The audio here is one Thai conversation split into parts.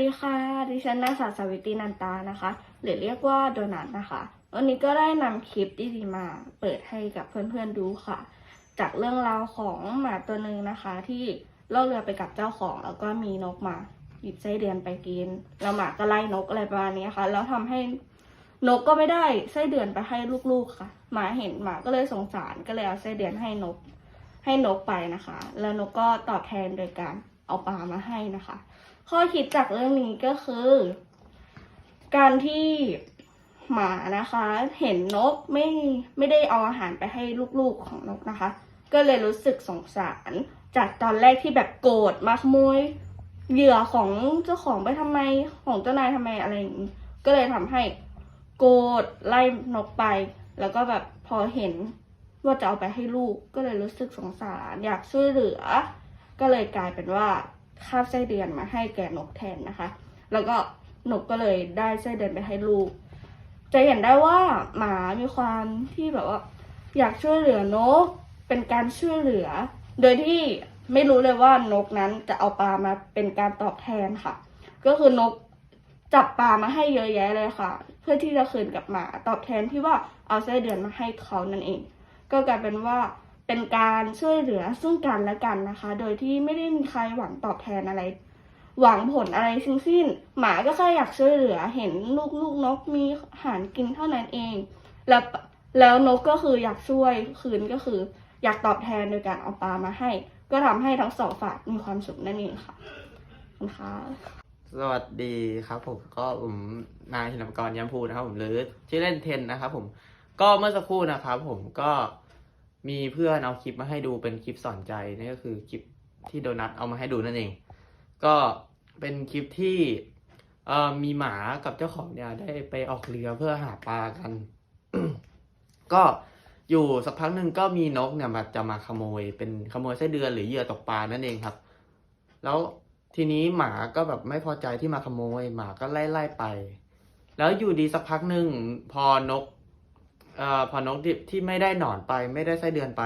ดีค่ะ ดิฉันนางสาวสวิตรีนันตานะคะ หรือเรียกว่าโดนัทนะคะ วันนี้ก็ได้นำคลิปดีๆมาเปิดให้กับเพื่อนๆดูค่ะ จากเรื่องราวของหมาตัวหนึ่งนะคะ ที่ล่อเรือไปกับเจ้าของ แล้วก็มีนกมาหยิบไส้เดือนไปกิน แล้วหมาก็ไล่นกอะไรประมาณนี้ค่ะ แล้วทำให้นกก็ไม่ได้ไส้เดือนไปให้ลูกๆค่ะ หมาเห็นหมาก็เลยสงสารก็เลยเอาไส้เดือนให้นก ให้นกไปนะคะ แล้วนกก็ตอบแทนโดยการเอาปลามาให้นะคะ ข้อคิดจากเรื่องนี้ก็คือ การที่หมานะคะ เห็นนกไม่ไม่ได้เอาอาหารไปให้ลูกๆของนกนะคะ ก็เลยรู้สึกสงสาร จากตอนแรกที่แบบโกรธมาขโมยเหยื่อของเจ้าของไปทำไมของเจ้านายทำไมอะไรอย่างนี้ก็เลยทำให้โกรธไล่นกไป แล้วก็แบบพอเห็นว่าจะเอาไปให้ลูกก็เลยรู้สึกสงสาร อยากช่วยเหลือ ก็เลยกลายเป็นว่า คาบไส้เดือนมาให้แก่นกแทนนะคะ แล้วก็นกก็เลยได้ไส้เดือนไปให้ลูก จะเห็นได้ว่าหมามีความที่แบบว่า อยากช่วยเหลือนก เป็นการช่วยเหลือ โดยที่ไม่รู้เลยว่านกนั้นจะเอาปลามาเป็นการตอบแทนค่ะ ก็คือนกจับปลามาให้เยอะแยะเลยค่ะ เพื่อที่จะคืนกับหมาตอบแทนที่ว่าเอาไส้เดือนมาให้เขานั่นเอง ก็กลายเป็นว่า เป็นการช่วยเหลือซึ่งกันและกันนะคะ โดยที่ไม่ได้มีใครหวังตอบแทนอะไร หวังผลอะไรทั้งสิ้น หมาก็แค่อยากช่วยเหลือ เห็นลูกลูกนกมีอาหารกินเท่านั้นเอง แล้วแล้วนกก็คืออยากช่วยคืนก็คือ อยากตอบแทนโดยการเอาปลามาให้ ก็ทำให้ทั้งสองฝ่ายมีความสุขนั่นเองค่ะขอบคุณค่ะสวัสดีครับผมก็ผมนายธินกรย้ำพูนะครับผมหรือชื่อเล่นเทนนะครับผมก็เมื่อสักครู่นะครับผมก็ มีเพื่อนเอาคลิปมาให้ดูเป็นคลิปสอนใจนี่ก็คือคลิปที่โดนัทเอามาให้ดูนั่นเอง ก็เป็นคลิปที่มีหมากับเจ้าของเนี่ยได้ไปออกเรือเพื่อหาปลากัน ก็อยู่สักพักหนึ่งก็มีนกเนี่ยมาจะมาขโมย เป็นขโมยไส้เดือนหรือเหยื่อตกปลานั่นเองครับ แล้วทีนี้หมาก็แบบไม่พอใจที่มาขโมย หมาก็ไล่ไล่ไป แล้วอยู่ดีสักพักหนึ่งพอนกเอ่อ พอนกที่ที่ไม่ได้หนอนไปไม่ได้ไส้เดือนไป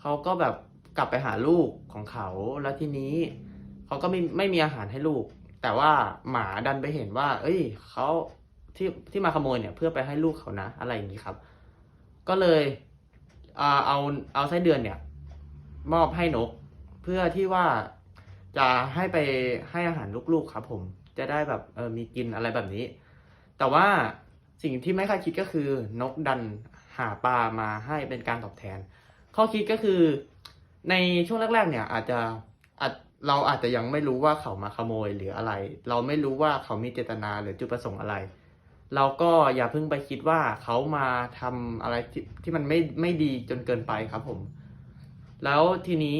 เขาก็แบบกลับไปหาลูกของเขาแล้วทีนี้เขาก็ไม่ไม่มีอาหารให้ลูก แต่ว่าหมาดันไปเห็นว่า เอ้ยเขาที่ที่มาขโมยเนี่ย เพื่อไปให้ลูกเขานะ อะไรอย่างนี้ครับ ก็เลยอ่าเอาเอาไส้เดือนเนี่ย มอบให้นก เพื่อที่ว่าจะให้ไปให้อาหารลูกๆครับ ผมจะได้แบบเออมีกินอะไรแบบนี้ แต่ว่า สิ่งที่ไม่คาดคิดก็คือนกดันหาปลามาให้เป็นการตอบแทน ข้อคิดก็คือ ในช่วงแรกๆ เนี่ยอาจจะเราอาจจะยังไม่รู้ว่าเขามาขโมยหรืออะไร เราไม่รู้ว่าเขามีเจตนาหรือจุดประสงค์อะไร เราก็อย่าเพิ่งไปคิดว่าเขามาทำอะไรที่ที่มันไม่ไม่ดีจนเกินไปครับผม แล้วทีนี้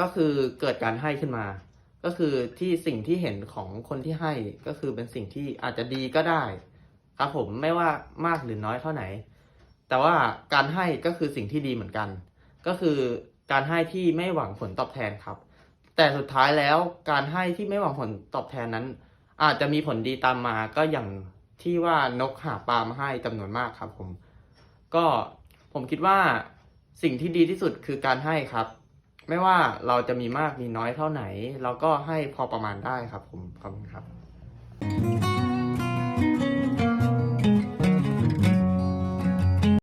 ก็คือเกิดการให้ขึ้นมา ก็คือที่สิ่งที่เห็นของคนที่ให้ก็คือเป็นสิ่งที่อาจจะดีก็ได้ ครับผมไม่ว่ามากหรือน้อยเท่าไหน แต่ว่าการให้ก็คือสิ่งที่ดีเหมือนกัน ก็คือการให้ที่ไม่หวังผลตอบแทนครับ แต่สุดท้ายแล้วการให้ที่ไม่หวังผลตอบแทนนั้น อาจจะมีผลดีตามมาก็อย่างที่ว่านกหาปลามาให้จำนวนมากครับผม ก็ผมคิดว่าสิ่งที่ดีที่สุดคือการให้ครับ ไม่ว่าเราจะมีมากมีน้อยเท่าไหน เราก็ให้พอประมาณได้ครับผมขอบคุณครับ